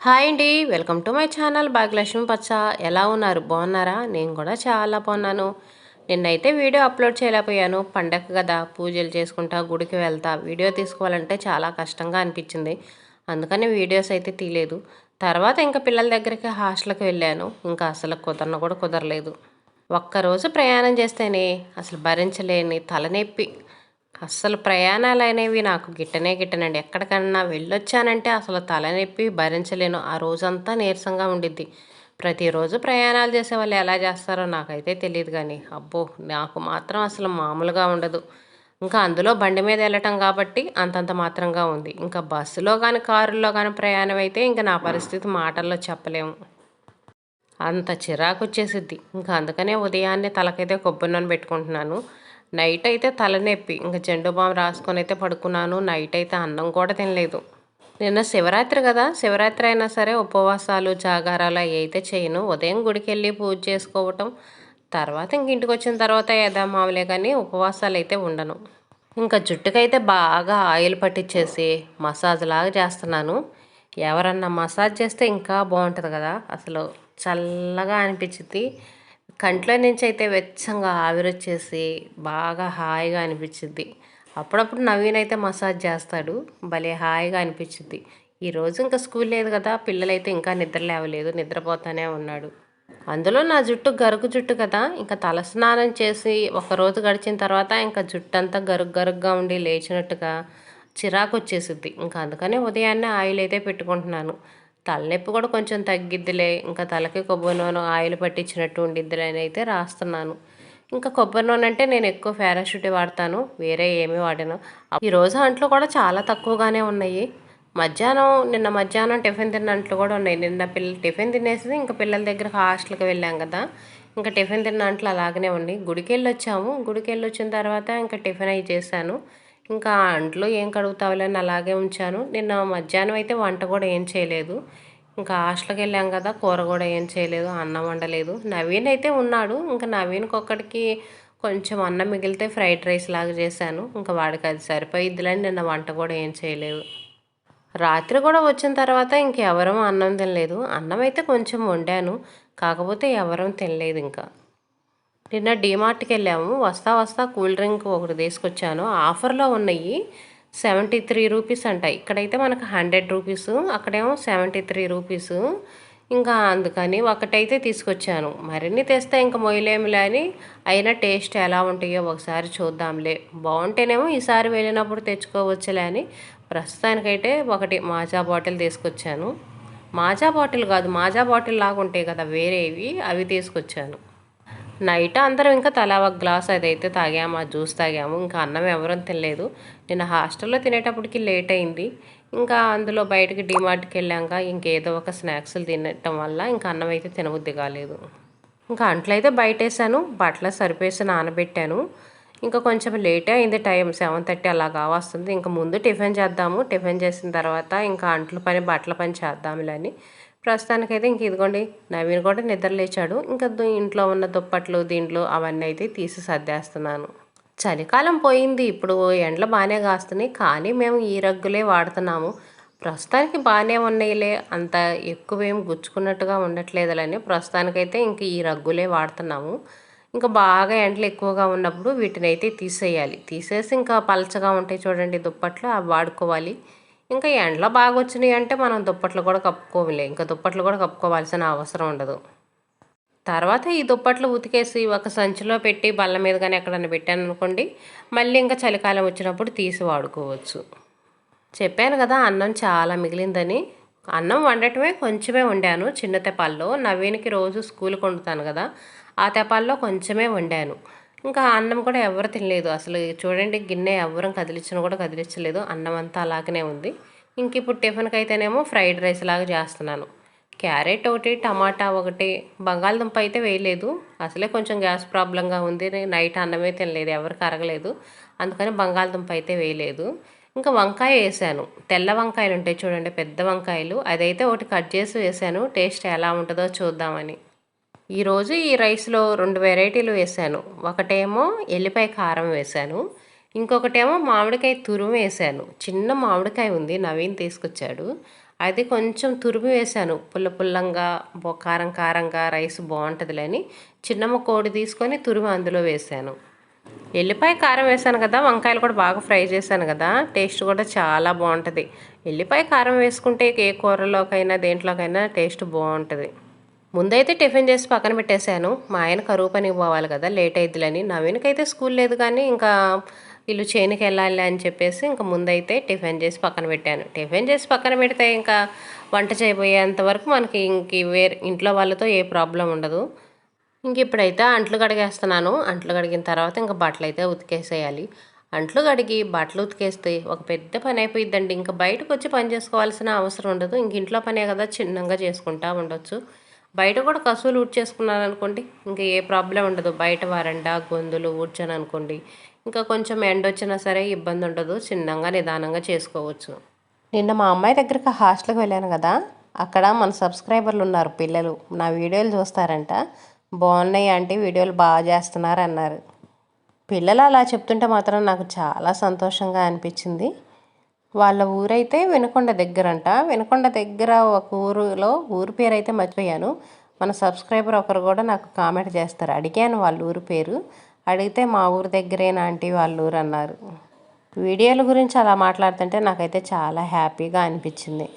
Hi అండి. Welcome to my channel Bhagyalakshmi పచ్చ. ఎలా ఉన్నారు? బాగున్నారా? నేను కూడా చాలా బాగున్నాను. నిన్నైతే వీడియో అప్లోడ్ చేయలేకపోయాను. పండగ కదా పూజలు చేసుకుంటా గుడికి వెళ్తా. వీడియో తీసుకోవాలంటే చాలా కష్టంగా అనిపించింది. అందుకని వీడియోస్ అయితే తీయలేదు. తర్వాత ఇంకా పిల్లల దగ్గరికి హాస్టల్కి వెళ్ళాను. ఇంకా అసలు కుదరన కూడా కుదరలేదు. ఒక్కరోజు ప్రయాణం చేస్తేనే అసలు భరించలేని తలనొప్పి. అస్సలు ప్రయాణాలు అనేవి నాకు గిట్టనే గిట్టనండి. ఎక్కడికన్నా వెళ్ళొచ్చానంటే అసలు తలనొప్పి భరించలేను. ఆ రోజంతా నీరసంగా ఉండిద్ది. ప్రతిరోజు ప్రయాణాలు చేసే వాళ్ళు ఎలా చేస్తారో నాకైతే తెలియదు కానీ అబ్బో! నాకు మాత్రం అసలు మామూలుగా ఉండదు. ఇంకా అందులో బండి మీద వెళ్ళటం కాబట్టి అంతంత మాత్రంగా ఉంది. ఇంకా బస్సులో కానీ కారులో కానీ ప్రయాణం అయితే ఇంకా నా పరిస్థితి మాటల్లో చెప్పలేము. అంత చిరాకు వచ్చేసిద్ది. ఇంకా అందుకనే ఉదయాన్నే తలకైతే కొబ్బరి నూనె పెట్టుకుంటున్నాను. నైట్ అయితే తలనొప్పి. ఇంకా జెండు బామ్ రాసుకొని అయితే పడుకున్నాను. నైట్ అయితే అన్నం కూడా తినలేదు. నిన్న శివరాత్రి కదా. శివరాత్రి అయినా సరే ఉపవాసాలు జాగారాలు అవి అయితే చేయను. ఉదయం గుడికి వెళ్ళి పూజ చేసుకోవటం తర్వాత ఇంక ఇంటికి వచ్చిన తర్వాత యథామామూలే కానీ ఉపవాసాలు అయితే ఉండను. ఇంకా జుట్టుకైతే బాగా ఆయిల్ పట్టించేసి మసాజ్ లాగా చేస్తున్నాను. ఎవరన్నా మసాజ్ చేస్తే ఇంకా బాగుంటుంది కదా. అసలు చల్లగా అనిపించింది కంట్లో నుంచి అయితే వెచ్చంగా ఆవిరొచ్చేసి బాగా హాయిగా అనిపించింది అప్పుడప్పుడు నవీన్ అయితే మసాజ్ చేస్తాడు. భలే హాయిగా అనిపించింది ఈరోజు ఇంకా స్కూల్ లేదు కదా పిల్లలైతే ఇంకా నిద్ర లేవలేదు నిద్రపోతానే ఉన్నాడు. అందులో నా జుట్టు గరుకు జుట్టు కదా ఇంకా తలస్నానం చేసి ఒక రోజు గడిచిన తర్వాత ఇంకా జుట్టు అంతా గరుగు గరుగ్గా ఉండి లేచినట్టుగా చిరాకు వచ్చేసిద్ది. ఇంకా అందుకనే ఉదయాన్నే ఆయిల్ అయితే పెట్టుకుంటున్నాను. తలనొప్పి కూడా కొంచెం తగ్గిద్దిలే. ఇంకా తలకి కొబ్బరి నూనె ఆయిల్ పట్టించినట్టు ఉండిద్దిలే అని అయితే రాస్తున్నాను. ఇంకా కొబ్బరి నూనె అంటే నేను ఎక్కువ పారాషూట్ వాడతాను. వేరే ఏమీ వాడాను. ఈరోజు అంట్లు కూడా చాలా తక్కువగానే ఉన్నాయి. మధ్యాహ్నం నిన్న మధ్యాహ్నం టిఫిన్ తిన్న అంట్లు కూడా ఉన్నాయి. నిన్న పిల్ల టిఫిన్ తినేసి ఇంకా పిల్లల దగ్గర హాస్టల్కి వెళ్ళాం కదా. ఇంకా టిఫిన్ తిన్న అంట్లు అలాగనే ఉన్నాయి. గుడికి వెళ్ళి వచ్చాము గుడికి వెళ్ళి వచ్చిన తర్వాత ఇంకా టిఫిన్ అయి చేశాను. ఇంకా అంట్లో ఏం కడుగుతావులని అలాగే ఉంచాను. నిన్న మధ్యాహ్నం అయితే వంట కూడా ఏం చేయలేదు. ఇంకా హాస్టల్కి వెళ్ళాం కదా కూర కూడా ఏం చేయలేదు అన్నం వండలేదు. నవీన్ అయితే ఉన్నాడు. ఇంకా నవీన్కి ఒక్కడికి కొంచెం అన్నం మిగిలితే ఫ్రైడ్ రైస్ లాగా చేశాను. ఇంకా వాడికి అది సరిపోయిద్దిలని నిన్న వంట కూడా ఏం చేయలేదు. రాత్రి కూడా వచ్చిన తర్వాత ఇంకెవరం అన్నం తినలేదు. అన్నం అయితే కొంచెం వండాను. కాకపోతే ఎవరం తినలేదు ఇంకా. నిన్న డీమార్ట్కి వెళ్ళాము. వస్తా వస్తా కూల్ డ్రింక్ ఒకటి తీసుకొచ్చాను. ఆఫర్లో ఉన్నాయి సెవెంటీ త్రీ రూపీస్ అంట. ఇక్కడైతే మనకు హండ్రెడ్ రూపీస్ అక్కడేమో సెవెంటీ త్రీ రూపీస్. ఇంకా అందుకని ఒకటైతే తీసుకొచ్చాను. మరిన్ని తెస్తే ఇంకా మొయ్యలేములే అని అయినా టేస్ట్ ఎలా ఉంటాయో ఒకసారి చూద్దాంలే. బాగుంటేనేమో ఈసారి వెళ్ళినప్పుడు తెచ్చుకోవచ్చులే అని ప్రస్తుతానికైతే ఒకటి మాజా బాటిల్ తీసుకొచ్చాను. మాజా బాటిల్ కాదు మాజా బాటిల్ లాగా ఉంటాయి కదా వేరేవి అవి తీసుకొచ్చాను. నైట్ అందరం ఇంకా తలా ఒక గ్లాస్ అదైతే తాగాము ఆ జ్యూస్ తాగాము. ఇంకా అన్నం ఎవరూ తినలేదు. నిన్న హాస్టల్లో తినేటప్పటికి లేట్ అయింది. ఇంకా అందులో బయటకి డిమార్ట్కి వెళ్ళాక ఇంకేదో ఒక స్నాక్స్లు తినటం వల్ల ఇంకా అన్నం అయితే తినబుద్ధి కాలేదు. ఇంకా అంట్లయితే బయట వేసాను బట్టలు సరిపేసి నానబెట్టాను. ఇంకా కొంచెం లేటే అయింది టైం సెవెన్ థర్టీ అలా కావస్తుంది. ఇంకా ముందు టిఫిన్ చేద్దాము. టిఫిన్ చేసిన తర్వాత ఇంకా అంట్ల పని బట్టల పని చేద్దాములే అని ప్రస్తుతానికైతే ఇంక ఇదిగోండి నవీన్ కూడా నిద్ర లేచాడు. ఇంకా ఇంట్లో ఉన్న దుప్పట్లు దీంట్లో అవన్నీ అయితే తీసి సర్దేస్తున్నాను. చలికాలం పోయింది ఇప్పుడు ఎండలు బాగానే కాస్తున్నాయి. కానీ మేము ఈ రగ్గులే వాడుతున్నాము. ప్రస్తుతానికి బాగానే ఉన్నాయిలే అంత ఎక్కువేం గుచ్చుకున్నట్టుగా ఉండట్లేదులని ప్రస్తుతానికైతే ఇంక ఈ రగ్గులే వాడుతున్నాము. ఇంకా బాగా ఎండలు ఎక్కువగా ఉన్నప్పుడు వీటిని అయితే తీసేయాలి. తీసేసి ఇంకా పలచగా ఉంటాయి చూడండి దుప్పట్లు అవి వాడుకోవాలి. ఇంకా ఎండలో బాగా వచ్చినాయి అంటే మనం దుప్పట్లు కూడా కప్పుకోలే ఇంకా దుప్పట్లు కూడా కప్పుకోవాల్సిన అవసరం ఉండదు. తర్వాత ఈ దుప్పట్లు ఉతికేసి ఒక సంచిలో పెట్టి బల్ల మీద కానీ ఎక్కడన్నా పెట్టాను అనుకోండి మళ్ళీ ఇంకా చలికాలం వచ్చినప్పుడు తీసి వాడుకోవచ్చు. చెప్పాను కదా అన్నం చాలా మిగిలిందని. అన్నం వండటమే కొంచెమే వండాను. చిన్న తెపాల్లో నవీన్కి రోజు స్కూల్కి వండుతాను కదా ఆ తెపాల్లో కొంచెమే వండాను. ఇంకా అన్నం కూడా ఎవరు తినలేదు. అసలు చూడండి గిన్నె ఎవరం కదిలించిన కూడా కదిలించలేదు అన్నం అంతా అలాగనే ఉంది. ఇంక ఇప్పుడు టిఫిన్కి అయితేనేమో ఫ్రైడ్ రైస్ లాగా చేస్తున్నాను. క్యారెట్ ఒకటి టమాటా ఒకటి బంగాళదుంప అయితే వేయలేదు. అసలే కొంచెం గ్యాస్ ప్రాబ్లంగా ఉంది. నైట్ అన్నమే తినలేదు ఎవరికి అరగలేదు. అందుకని బంగాళదుంప అయితే వేయలేదు. ఇంకా వంకాయ వేసాను. తెల్ల వంకాయలు ఉంటాయి చూడండి పెద్ద వంకాయలు. అదైతే ఒకటి కట్ చేసి వేసాను. టేస్ట్ ఎలా ఉంటుందో చూద్దామని. ఈరోజు ఈ రైస్లో రెండు వెరైటీలు వేసాను. ఒకటేమో ఎల్లిపాయ కారం వేసాను. ఇంకొకటేమో మామిడికాయ తురుము వేసాను. చిన్న మామిడికాయ ఉంది నవీన్ తీసుకొచ్చాడు. అది కొంచెం తురుము వేశాను పుల్ల పుల్లంగా కారం కారంగా రైస్ బాగుంటుందిలేని చిన్నమ్మ కోడి తీసుకొని తురిమి అందులో వేశాను ఎల్లిపాయ కారం వేసాను కదా వంకాయలు కూడా బాగా ఫ్రై చేశాను కదా టేస్ట్ కూడా చాలా బాగుంటుంది. ఎల్లిపాయ కారం వేసుకుంటే ఏ కూరలోకైనా దేంట్లోకైనా టేస్ట్ బాగుంటుంది. ముందైతే టిఫిన్ చేసి పక్కన పెట్టేశాను. మా ఆయన కరువు పనికి పోవాలి కదా లేట్ అయిద్దిలని నవీన్కైతే స్కూల్ లేదు కానీ ఇంకా వీళ్ళు చేనుకి వెళ్ళాలి అని చెప్పేసి ఇంకా ముందైతే టిఫిన్ చేసి పక్కన పెట్టాను. టిఫిన్ చేసి పక్కన పెడితే ఇంకా వంట చేయబోయేంత వరకు మనకి ఇంక వేరే ఇంట్లో వాళ్ళతో ఏ ప్రాబ్లం ఉండదు. ఇంక ఇప్పుడైతే అంట్లు కడిగేస్తున్నాను. అంట్లు కడిగిన తర్వాత ఇంకా బట్టలు అయితే ఉతికేసేయాలి. అంట్లు కడిగి బట్టలు ఉతికేస్తే ఒక పెద్ద పని అయిపోయిద్దండి. ఇంకా బయటకు వచ్చి పని చేసుకోవాల్సిన అవసరం ఉండదు. ఇంక ఇంట్లో పనే కదా చిన్నగా చేసుకుంటా ఉండొచ్చు. బయట కూడా కసువులు ఊడ్చేసుకున్నారనుకోండి ఇంకా ఏ ప్రాబ్లం ఉండదు. బయట వరండా గొంతులు ఊడ్చాను అనుకోండి ఇంకా కొంచెం ఎండ వచ్చినా సరే ఇబ్బంది ఉండదు. చిన్నగా నిదానంగా చేసుకోవచ్చు. నిన్న మా అమ్మాయి దగ్గరికి హాస్టల్కి వెళ్ళాను కదా అక్కడ మన సబ్స్క్రైబర్లు ఉన్నారు పిల్లలు. నా వీడియోలు చూస్తారంట. బాగున్నాయి అంటే వీడియోలు బాగా చేస్తున్నారు అన్నారు. పిల్లలు అలా చెప్తుంటే మాత్రం నాకు చాలా సంతోషంగా అనిపించింది. వాళ్ళ ఊరైతే వినకొండ దగ్గరంట. వినకొండ దగ్గర ఒక ఊరులో ఊరు పేరు అయితే మర్చిపోయాను. మన సబ్స్క్రైబర్ ఒకరు కూడా నాకు కామెంట్ చేస్తారు. అడిగాను వాళ్ళ ఊరు పేరు. అడిగితే మా ఊరు దగ్గరేనా ఆంటీ వాళ్ళ ఊరు అన్నారు. వీడియోల గురించి అలా మాట్లాడుతుంటే నాకైతే చాలా హ్యాపీగా అనిపించింది.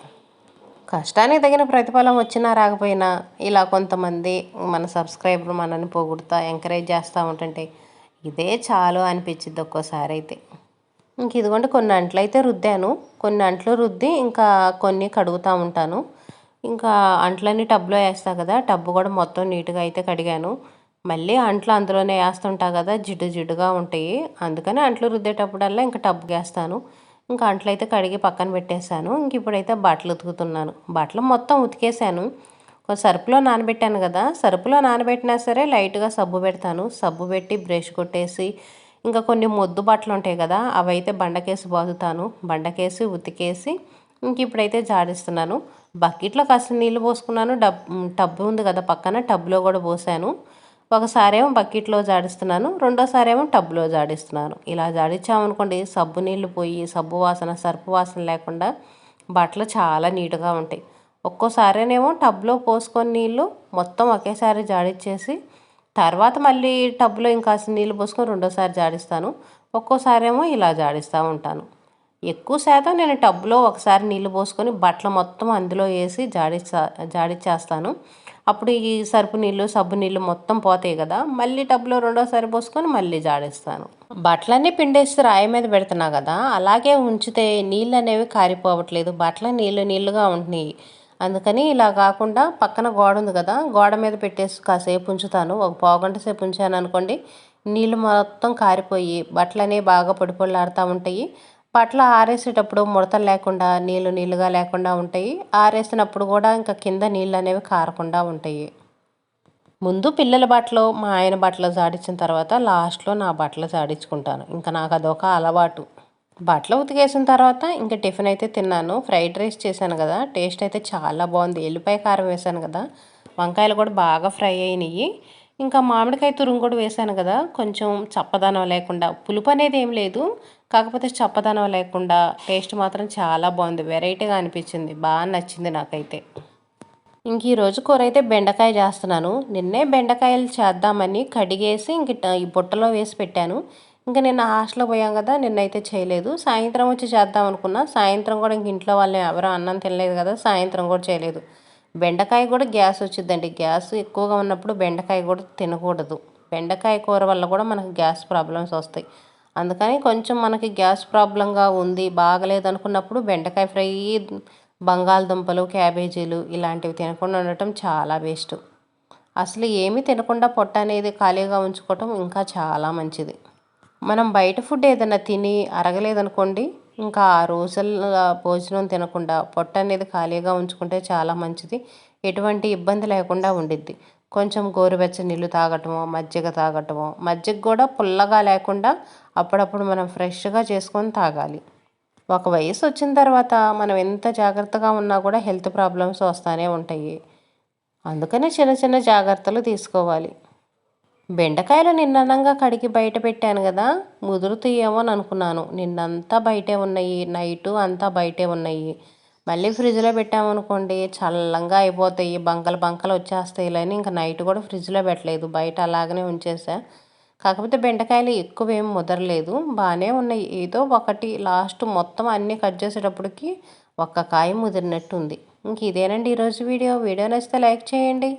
కష్టానికి తగిన ప్రతిఫలం వచ్చినా రాకపోయినా ఇలా కొంతమంది మన సబ్స్క్రైబర్ మనల్ని పొగుడుతా ఎంకరేజ్ చేస్తూ ఉంటుంటే ఇదే చాలు అనిపించింది ఒక్కోసారి అయితే. ఇంక ఇదిగోండి కొన్ని అంట్లు అయితే రుద్దాను. కొన్ని అంట్లు రుద్ది ఇంకా కొన్ని కడుగుతూ ఉంటాను. ఇంకా అంట్లన్నీ టబ్లో వేస్తా కదా టబ్బు కూడా మొత్తం నీట్గా అయితే కడిగాను. మళ్ళీ అంట్లు అందులోనే వేస్తుంటా కదా జిడ్డు జిడ్డుగా ఉంటాయి. అందుకని అంట్లు రుద్దేటప్పుడల్లా ఇంకా టబ్ వేస్తాను ఇంకా అంట్లు అయితే కడిగి పక్కన పెట్టేశాను. ఇంక ఇప్పుడైతే బట్టలు ఉతుకుతున్నాను. బట్టలు మొత్తం ఉతికేసాను సరుపులో నానబెట్టాను కదా సరుపులో నానబెట్టినా సరే లైట్గా సబ్బు పెడతాను. సబ్బు పెట్టి బ్రష్ కొట్టేసి ఇంకా కొన్ని మొద్దు బట్టలు ఉంటాయి కదా అవైతే బండకేసి బాదుతాను. బండకేసి ఉతికేసి ఇంక ఇప్పుడైతే జాడిస్తున్నాను. బకెట్లో కాస్త నీళ్ళు పోసుకున్నాను. డబ్ టబ్బు ఉంది కదా పక్కన టబ్లో కూడా పోసాను. ఒకసారేమో బకెట్లో జాడిస్తున్నాను. రెండోసారి ఏమో టబ్లో జాడిస్తున్నాను. ఇలా జాడించామనుకోండి సబ్బు నీళ్ళు పోయి సబ్బు వాసన సర్పు వాసన లేకుండా బట్టలు చాలా నీట్గా ఉంటాయి. ఒక్కోసారినేమో టబ్లో పోసుకొని నీళ్ళు మొత్తం ఒకేసారి జాడిచ్చేసి తర్వాత మళ్ళీ టబ్లో ఇంకా నీళ్ళు పోసుకొని రెండోసారి జాడిస్తాను. ఒక్కోసారి ఏమో ఇలా జాడిస్తూ ఉంటాను. ఎక్కువ శాతం నేను టబ్లో ఒకసారి నీళ్ళు పోసుకొని బట్టలు మొత్తం అందులో వేసి జాడిచ్చా జాడిచ్చేస్తాను. అప్పుడు ఈ సరుపు నీళ్ళు సబ్బు నీళ్ళు మొత్తం పోతాయి కదా మళ్ళీ టబ్లో రెండోసారి పోసుకొని మళ్ళీ జాడిస్తాను. బట్టలన్నీ పిండేసి రాయి మీద పెడుతున్నా కదా అలాగే ఉంచితే నీళ్ళు అనేవి కారిపోవట్లేదు. బట్టలు నీళ్ళు నీళ్ళుగా ఉంటున్నాయి. అందుకని ఇలా కాకుండా పక్కన గోడ ఉంది కదా గోడ మీద పెట్టేసి కాసేపు ఉంచుతాను. ఒక పావుగంట సేపు ఉంచాను అనుకోండి నీళ్ళు మొత్తం కారిపోయి బట్టలు అనేవి బాగా పొడిపొళ్ళాడుతూ ఉంటాయి. బట్టలు ఆరేసేటప్పుడు ముడతలు లేకుండా నీళ్ళు నీళ్ళుగా లేకుండా ఉంటాయి. ఆరేసినప్పుడు కూడా ఇంకా కింద నీళ్ళు అనేవి కారకుండా ఉంటాయి. ముందు పిల్లల బట్టలు మా ఆయన బట్టలు జాడించిన తర్వాత లాస్ట్లో నా బట్టలు జాడించుకుంటాను ఇంకా నాకు అదొక అలవాటు. బట్టలు ఉతికేసిన తర్వాత ఇంకా టిఫిన్ అయితే తిన్నాను. ఫ్రైడ్ రైస్ చేశాను కదా. టేస్ట్ అయితే చాలా బాగుంది. ఎల్లిపాయ కారం వేశాను కదా. వంకాయలు కూడా బాగా ఫ్రై అయినాయి ఇంకా మామిడికాయ తురుము కూడా వేశాను కదా. కొంచెం చప్పదనం లేకుండా. పులుపు అనేది ఏం లేదు. కాకపోతే చప్పదనం లేకుండా టేస్ట్ మాత్రం చాలా బాగుంది. వెరైటీగా అనిపించింది. బాగా నచ్చింది నాకైతే. ఇంక ఈరోజు కూర అయితే బెండకాయ చేస్తున్నాను. నిన్నే బెండకాయలు చేద్దామని కడిగేసి ఇంక ఈ బుట్టలో వేసి పెట్టాను. ఇంకా నిన్న హాస్టల్లో పోయాం కదా నిన్నైతే చేయలేదు. సాయంత్రం వచ్చి చేద్దాం అనుకున్నా. సాయంత్రం కూడా ఇంక ఇంట్లో వాళ్ళు ఎవరో అన్నం తినలేదు కదా సాయంత్రం కూడా చేయలేదు. బెండకాయ కూడా గ్యాస్ వచ్చిందండి. గ్యాస్ ఎక్కువగా ఉన్నప్పుడు బెండకాయ కూడా తినకూడదు. బెండకాయ కూర వల్ల కూడా మనకు గ్యాస్ ప్రాబ్లమ్స్ వస్తాయి. అందుకని కొంచెం మనకి గ్యాస్ ప్రాబ్లంగా ఉంది బాగలేదు అనుకున్నప్పుడు బెండకాయ ఫ్రై బంగాళదుంపలు క్యాబేజీలు ఇలాంటివి తినకుండా ఉండటం చాలా బెస్ట్ అసలు ఏమీ తినకుండా పొట్ట అనేది ఖాళీగా ఉంచుకోవటం ఇంకా చాలా మంచిది. మనం బయట ఫుడ్ ఏదైనా తిని అరగలేదనుకోండి ఇంకా ఆ రోజుల భోజనం తినకుండా పొట్ట అనేది ఖాళీగా ఉంచుకుంటే చాలా మంచిది. ఎటువంటి ఇబ్బంది లేకుండా ఉండిద్ది. కొంచెం గోరువెచ్చని నీళ్ళు తాగటమో మజ్జిగ తాగటము మజ్జిగ కూడా పుల్లగా లేకుండా అప్పుడప్పుడు మనం ఫ్రెష్గా చేసుకొని తాగాలి. ఒక వయసు వచ్చిన తర్వాత మనం ఎంత జాగ్రత్తగా ఉన్నా కూడా హెల్త్ ప్రాబ్లమ్స్ వస్తూనే ఉంటాయి. అందుకనే చిన్న చిన్న జాగ్రత్తలు తీసుకోవాలి. బెండకాయలు నిన్ననంగా కడిగి బయట పెట్టాను కదా ముదురుతాయేమో అని అనుకున్నాను. నిన్నంతా బయటే ఉన్నాయి నైటు అంతా బయటే ఉన్నాయి. మళ్ళీ ఫ్రిడ్జ్లో పెట్టామనుకోండి చల్లంగా అయిపోతాయి బంకలు బంకలు వచ్చేస్తాయి అని ఇంకా నైట్ కూడా ఫ్రిడ్జ్లో పెట్టలేదు. బయట అలాగనే ఉంచేసా. కాకపోతే బెండకాయలు ఎక్కువ ఏం ముదరలేదు. బాగానే ఉన్నాయి. ఏదో ఒకటి లాస్ట్ మొత్తం అన్నీ కట్ చేసేటప్పటికి ఒక్క కాయ ముదిరినట్టు ఉంది ఇంక ఇదేనండి ఈరోజు వీడియో. వీడియో నచ్చితే లైక్ చేయండి.